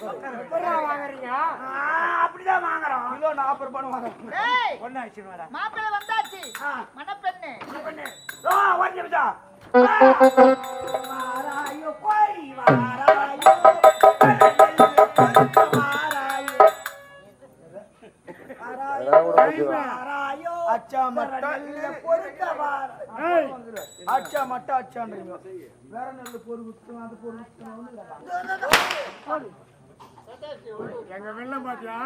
வாங்குறீங்க அப்படிதான் வாங்குறோம். கிலோ நாற்பது ரூபாய் வாங்குறோம். டேய் ஒண்ணு வச்சுன்னு வரேன் மாப்பிள்ளை வந்தாச்சு. மணப்பெண்ணு. ஓ, ஒரு நிமிஷம். வாராயோ, வாராயோ, அச்சா. அச்சா மட்டும் அச்சான்றீங்க. வேற நல்ல பொருள் அது பொருள் எங்க வெள்ள பாத்தியா?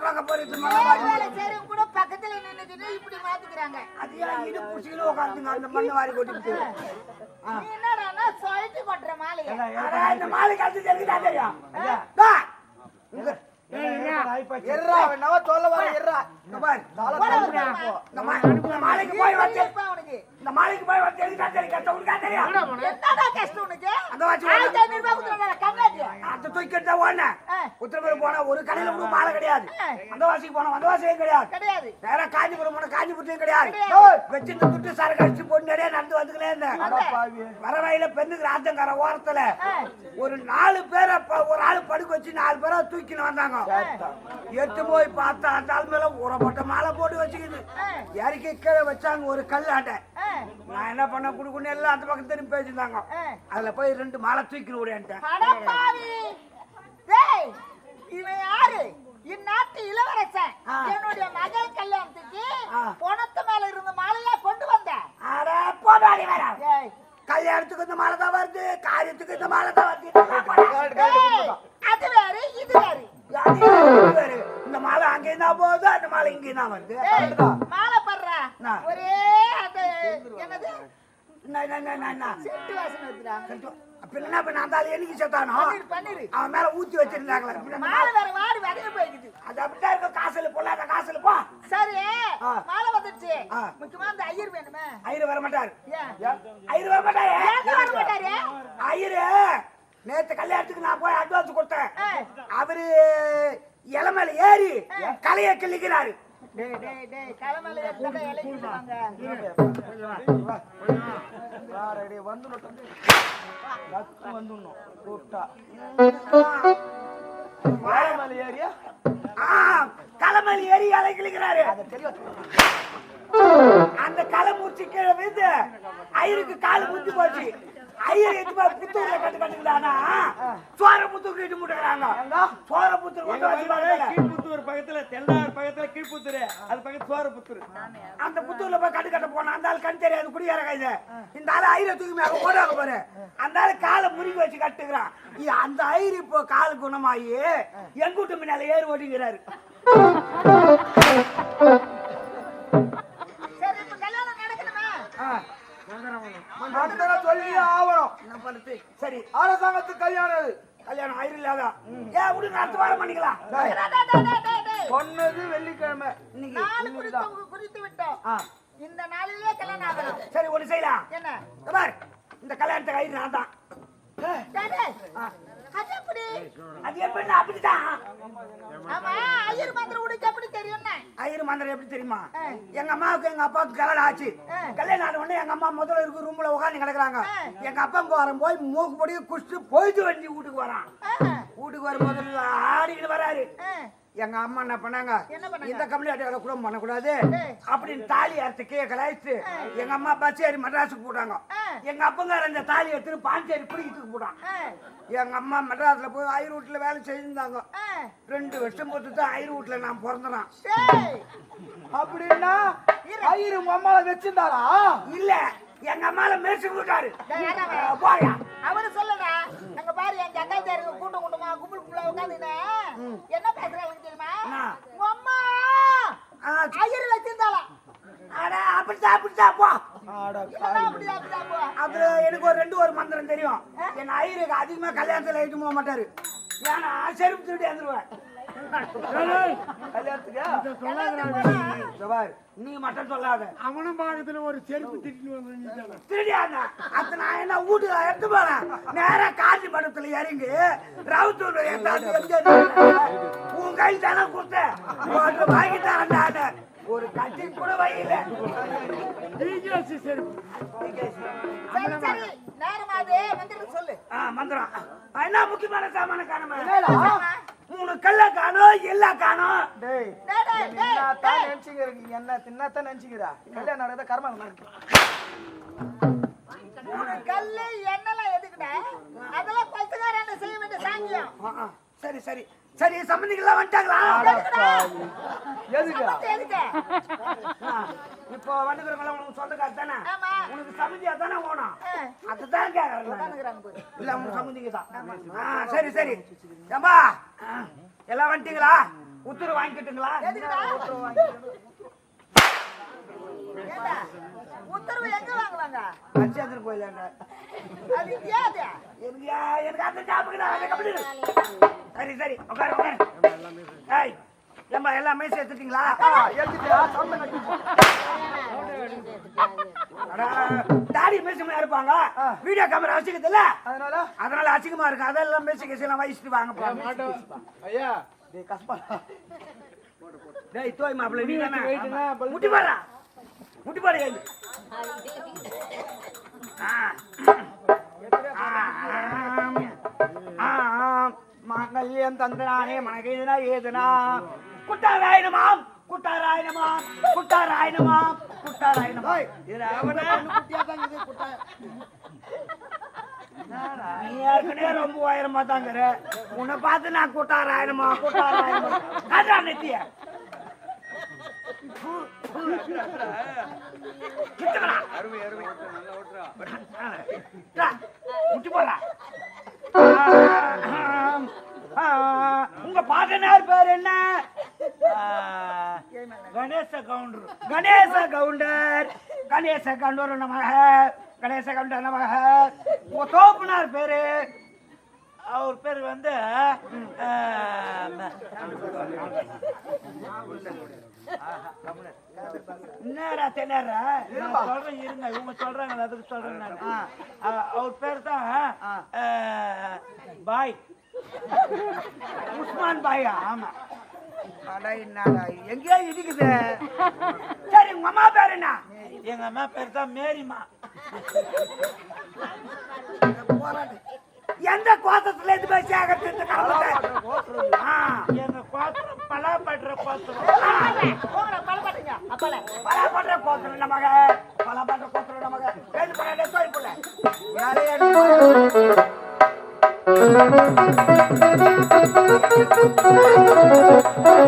கொட்டுறாங்க போறது ஏர் வேலை செய்யறவங்க கூட பக்கத்துல நின்னுக்கிட்டு இப்படி மாத்திக்கிறாங்க அது ஏன் இடு புடிச்சிக்கின்னு உட்காந்துங்க அந்த மண்ணு வாரி கொட்டிட்டு நீ என்னடான்னா சொயட்டி கொட்டுற அட, இந்த மாலை கழுத்து தெரியுதா தெரியும்? டா, இங்க எர்ரா நவ சொல்ல வர எர்ரா இங்க பாரு. தாள போடா, தம்புடா போடா. போ. இந்த மா- இந்த மாலைக்கு போய் வந்து இந்த மாலைக்கு போய் வந்து தெரியுதா தெரியும்? கஷ்டம் உனக்கா தெரியும்? என்னடா கஷ்டம் உனக்கு? அந்த வாட்சி ஆயிரத்தி ஐநூறு ரூபாய் கொடுத்துருவாங்க கம்மியாச்சு அந்த தூக்கிட்டு போனா ஒரு கடையில கூட மாலை கிடையாது. அந்த வாசிக்கு போனா அந்த வாசியும் கிடையாது. கிடையாது. நேரா காஞ்சிபுரம் போனா காஞ்சிபுரத்தையும் கிடையாது. வச்சிருந்து துட்டு சரக்கு அடிச்சு போட்டு நிறைய நடந்து வந்துக்கினே இருந்தேன். அட பாவி வர பெண்ணுக்கு ராஜங்கர ஓரத்துல. ஒரு நாலு பேரை ப- ஒரு ஆளு படுக்க வச்சு நாலு பேரை தூக்கின்னு வந்தாங்க. எட்டு போய் பார்த்தா அந்த ஆள் மேல உரப்பட்ட மாலை போட்டு வச்சுக்கிது. இறக்கி கீழே வச்சாங்க ஒரு கல்லாட்டை. நான் என்ன பண்ண குடுக்குன்னு எல்லாம் அந்த பக்கம் திரும்பி பேசியிருந்தாங்க. அதுல போய் ரெண்டு மாலை தூக்கின்னு விடேன்ட்டேன் இவன் யாரு? இந்நாட்டு இளவரசன். என்னுடைய மகள் கல்யாணத்துக்கு. பணத்து மேல இருந்த மாலையா கொண்டு வந்தேன். கல்யாணத்துக்கு இந்த மாலை தான் வருது காரியத்துக்கு இந்த மாலை தான் வருது. பண்ண அந்த ஆளு என்னைக்கு செத்தானோ அவன் மேல ஊத்தி வச்சிருந்தாங்களே. பின்ன மாலை வேற வாடி வதங்கி போய்க்குது. அது அப்படித்தான் இருக்கும். காசுல பொல்லாத காசுல போ. சரி. மாலை வந்துடுச்சு ஆ. முக்கியமா அந்த ஐயர் வேணுமே. ஐயரு வர மாட்டாரு. ஐயரு வர மாட்டாரு. வர மாட்டாரு? ஐயரு நேத்து கல்யாணத்துக்கு நான் போய் அட்வான்ஸ் கொடுத்தேன். அவரு இலை மேல ஏறி கலைய கிள்ளிக்கிறாரு. டேய் டேய் டேய் தலைமையில எத்தனை இலைக்கு விடுவாங்க ரெடி வந்து லக்கு வந்துடணும். கூப்பிட்டா. வாழை மேல ஏறியா? ஆ, கலை மேல ஏறி இலை கிள்ளிக்கிறாரு அதை தெரியும். அந்த களை முடிச்சு கீழே விழுந்து ஐயருக்கு கால் முத்தி போச்சு. ஐயர் எட்டு போய் புத்தூர்ல கட்டு கட்டுக்கிறானா சோர புத்தூர் இட்டு முட்டுக்கிறாங்க சோர புத்தூர் கீழ்புத்தூர் பக்கத்துல தெல்லார் பக்கத்துல கீழ்புத்தூர். அது பக்கத்து சோரபுத்தூர் அந்த புத்தூர்ல போய் கட்டு கட்ட போனா அந்த ஆள் கண் தெரியாது குடியார இது. இந்த ஆள் ஐயரை தூக்கி மேல போடுறாங்க பாரு. அந்த ஆள் காலை முறுக்கி வச்சு கட்டுக்கிறான் அந்த ஐயர் இப்போ கால் குணமாயி எங்கூட்டு முன்னால ஏறி ஓடிங்கிறாரு சரி இப்ப கல்யாணம் நடக்கணுமே? அந்த சொல்லி ஆவணும். சரி அரசாங்கத்து கல்யாணம். கல்யாணம் ஐயர் இல்லாதா? ஏன் விடுங்க அடுத்த வாரம் பண்ணிக்கலாம். சொன்னது வெள்ளிக்கிழமை. இன்னைக்கு குறித்து விட்டோம். இந்த நாளிலே கல்யாணம் ஆகணும். சரி ஒண்ணு செய்யலாம். என்ன? இந்த பாரு, இந்த கல்யாணத்தை ஐயர் நான் தான். அது எப்படி? அது எப்படி அப்படிதான் ஆமா ஐயர் மந்திரம் எப்படி தெரியும்னு? ஐயர் மந்திரம் எப்படி தெரியுமா. எங்க அம்மாவுக்கு எங்க அப்பாவுக்கு கல்யாணம் ஆச்சு. கல்யாணம் ஆன உடனே எங்க அம்மா முதல்ல இருக்கு ரூம்ல உட்காந்து கிடக்குறாங்க. எங்க அப்பா இங்க வரும் போய் மூக்கு பொடிய குடிச்சு போயிட்டு வந்து வீட்டுக்கு வரான். வீட்டுக்கு வரும்போது ஆடிக்கிட்டு வராரு. எங்க அம்மா என்ன பண்ணாங்க? இந்த கம்யூனிட்டியோட குடும்பம் பண்ணக்கூடாது. அப்படின்னு தாலி அறுத்து கீழே கலாய்ச்சு எங்க அம்மா பஸ் ஏறி மெட்ராஸுக்கு போட்டாங்க. எங்க அப்பங்கார அந்த தாலி எடுத்து பாஞ்சேரி பிடிக்கிட்டு போடான் ஆ, எங்க அம்மா மெட்ராஸ்ல போய் ஐயர் வீட்டுல வேலை செஞ்சிருந்தாங்க. ரெண்டு வருஷம் பொறுத்து வீட்டுல நான் பிறந்தேன். அப்படின்னா ஐயரு உங்க அம்மாவை வச்சிருந்தாரா இல்ல. எங்க அம்மால மேய்ச்சி விட்டாரு. போயா. அவரு சொல்லுடா அங்க பாரு என் ஜங்காச்சாருக்கு கூட்டம் கூட்டமா கும்பல் கும்பலா உட்காந்துன்னு என்ன பேசுறாங்க தெரியுமா? அம்மா ஐயர் வச்சிருந்தாளா? அட அப்படித்தான் அப்படித்தான் போ. ஆட என்ன அப்படி அப்படிதான் போ. அதுல எனக்கு ஒரு ரெண்டு ஒரு மந்திரம் தெரியும். என் ஐயருக்கு அதிகமா கல்யாணத்துல எழுதி போக மாட்டாரு. ஏன்னா செருப்பு திருடி வந்துருவேன் கல்யாணத்துக்கு? ஜவார், நீ மட்டும் சொல்லாத. அவனும் பாகத்துல ஒரு செருப்பு திட்டு வந்து திருடியாங்க அது நான் என்ன வீட்டுல எடுத்து போறேன்? நேரா காஞ்சி மடத்துல இறங்கி. ரவுத்தூர்? உன் கையில் தானே உன்கிட்ட வாங்கி தரேன்டான்னு. ஒரு கட்டி கூட வையில. டிஜிஎஸ்சி செருப்பு. சரி சரி. நேரமாது சொல்லு. மந்திரம் என்ன முக்கியமான சாமான காணுமா மூணு கல்ல காணும் எல்லா காணும். டேய் டேய். நினைச்சுக்கிறீங்க என்ன தின்னத்தான் நினைச்சுக்கிறா? கல்யாணம் நடந்த கர்மம் நடக்கு மூணு கல்லு எண்ணெல்லாம் எதுக்குடா? அதெல்லாம் பத்துக்காரன் செய்ய வேண்டிய சாங்கியம்? சரி சரி. சரி சம்பந்திகள்லாம் வந்துட்டாங்களா? எதுக்கு? இப்போ வந்துக்கிறவங்களாம் உனக்கு சொந்தக்கார தானே? உனக்கு சம்மந்தியா தானே ஓணும். அதுதான் பாரு. இல்ல உங்க சம்மந்திக்கு தான். சரி சரி. ஏம்பா எல்லாம் வந்துட்டீங்களா? உத்தரவு வாங்கிக்கிட்டுங்களா? உத்தரவு எங்க வாங்குவாங்க? பஞ்சாயத்து கோயிலாண்ட அது ஏது எனக்கு அந்த ஞாபகம். சரி சரி உட்காரு உட்காரு. ஏய் ஏம்பா எல்லாமே சேர்த்துட்டீங்களா? தாடி பேசுமா இருப்பாங்க? வீடியோ கேமரா வச்சுக்கிறது இல்ல அதனால? அதனால அசிங்கமா இருக்கு. அதெல்லாம் கேசெல்லாம் வயசுட்டு வாங்க. ஐயா. டேய் டேய் தோய் மாப்பிள்ளை நீ. முட்டி பாடா முட்டி பாடு எழுந்து ஆ. ஆம். ஆம். மாங்கல்யம் தந்தனானே மனகேதனா ஏதனா. குட்டாராயணமாம் குட்டாராயணமாம் குட்டாராயணமாம் குட்டாராயணமாம் இது அவனா நீ ஏற்கனவே ரொம்ப உயரமா தாங்கிற உன்னை பார்த்து நான் குட்டாராயணமா குட்டாராயணமா காட்டா நெத்திய உங்க பாட்டனார் பேர் என்ன கணேச கவுண்டர் கணேச கவுண்டர் கணேச கவுண்டர் நமக கணேச கவுண்டர் நமக உங்க தோப்புனார் பேரு அவர் பேர் வந்து என்னடா நான் சொல்றேன் இருங்க. இவங்க சொல்றாங்க அதுக்கு சொல்றேன் அவர் பேர் தான் பாய். உஸ்மான் பாயா ஆமா? எங்கேயோ இடிக்குது. சரி உங்க அம்மா பேர் என்ன? எங்க அம்மா பேர் தான் மேரிமா. எந்த கோத்தத்துல இருந்து போய் சேகரிச்சு எங்க கோத்திரம் பலாப்படுற கோத்திரம். பலாப்படுற கோத்திரம் நமக பலாப்படுற கோத்திரம் நமக எழுந்து பண்ண தோய் புள்ள. வேலையை எடுத்து குடும்பத்தில்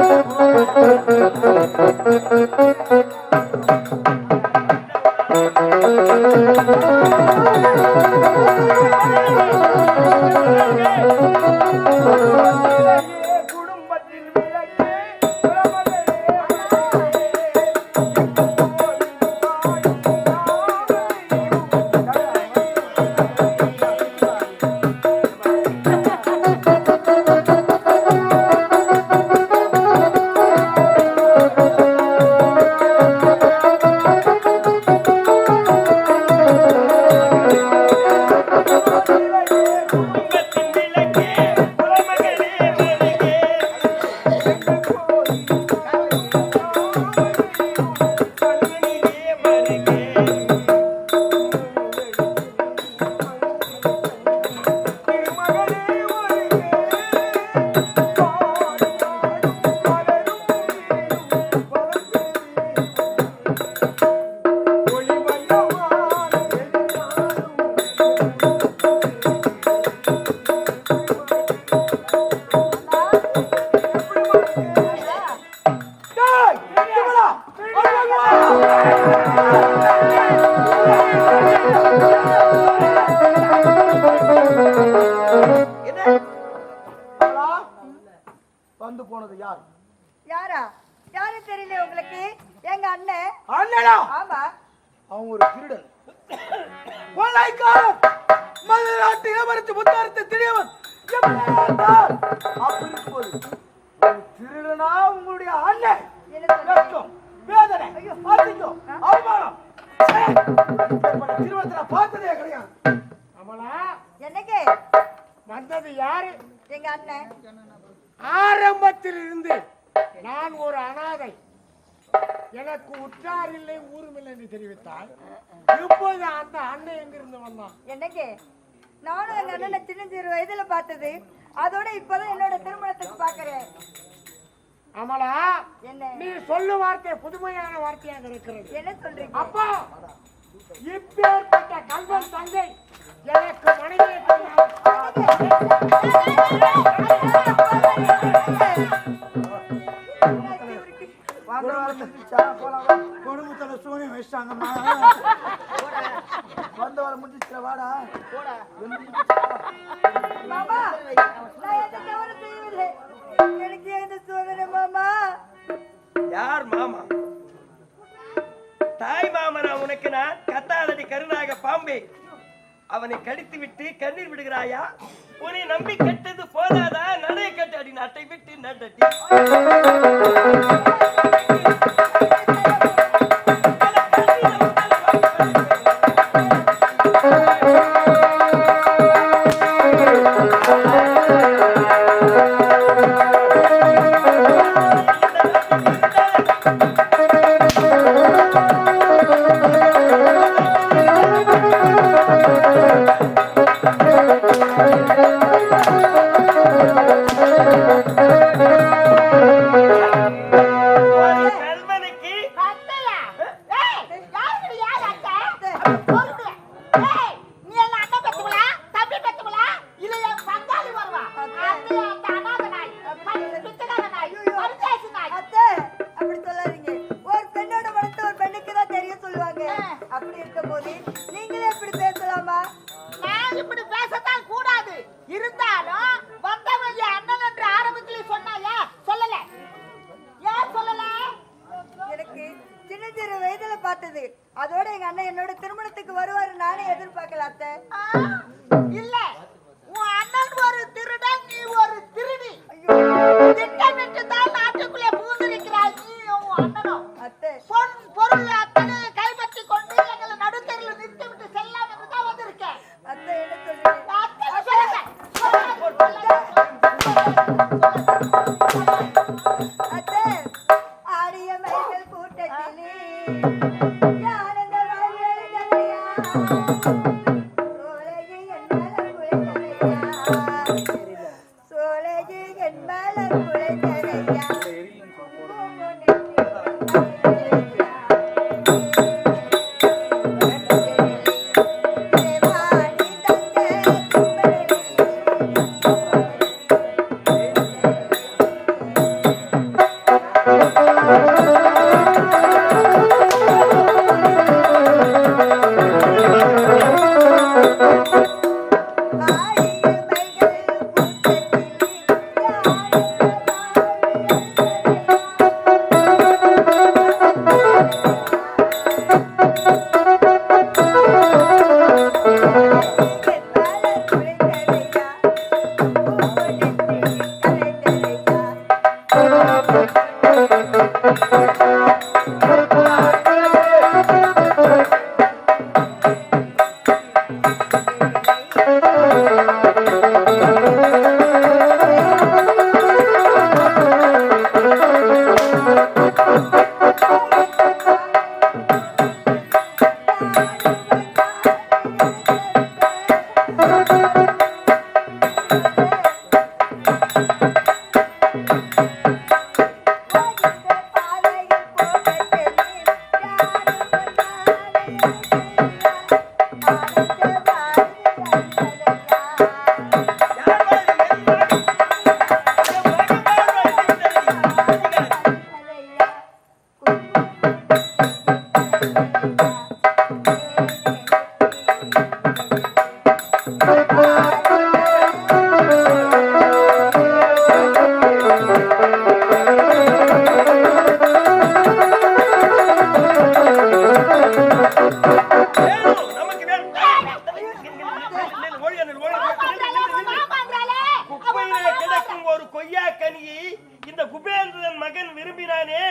அண்ணன் அண்ணனா? ஆமா. அவன் ஒரு திருடன். கொள்ளைக்காரன் மதுராட்டு இளவரசி முத்தாரத்தை திரியவன் அப்படி இருக்கும்போது திருடனா உங்களுடைய அண்ணன்? கஷ்டம் வேதனை அதிகம் அவமானம். நான் பார்த்ததே கிடையாது. அமலா. என்னங்க வந்தது யாரு? எங்க அண்ணன். ஆரம்பத்தில் இருந்து நான் ஒரு அனாதை. எனக்கு உற்றார் இல்லை ஊரும் இல்லை என்று தெரிவித்தார் இப்போது அந்த அண்ணன் எங்கிருந்து வந்தான்? என்னங்க? நானும் எங்க அண்ணனை சின்ன சிறு வயதுல பார்த்தது. அதோட இப்பதான் என்னோட திருமணத்துக்கு பாக்குறேன் அமலா என்ன? நீ சொல்லு வார்த்தை புதுமையான வார்த்தையாக இருக்கிறது. என்ன சொல்றீங்க? அப்பா இப்பேற்பட்ட கல்வன் தங்கை எனக்கு மனைவியை முடிஞ்சிச்சா குடும்பத்துல சூனியம் வச்சிட்டாங்கம்மா வந்த வர முடிஞ்சிச்சா வாடா மாமா எந்த எனக்கு எந்த சோதனை மாமா யார் மாமா? தாய் மாமனா உனக்கு நான் கத்தாதடி கருணாக பாம்பே. அவனை கடித்து விட்டு கண்ணீர் விடுகிறாயா? உன்னை நம்பி கெட்டது போதாதா? நடைய கட்டு அடி அட்டை விட்டு நடட்டி சொல்லுங்க ஏய் இல்ல. கனியை இந்த குபேந்திரன் மகன் விரும்பினானே?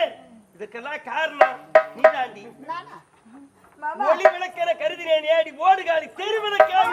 இதுக்கெல்லாம் காரணம் நீதாண்டி. நானா? மாமா. ஒளி விளக்கென கருதினேன் ஏடி ஓடுகாலி தெருவிளக்காக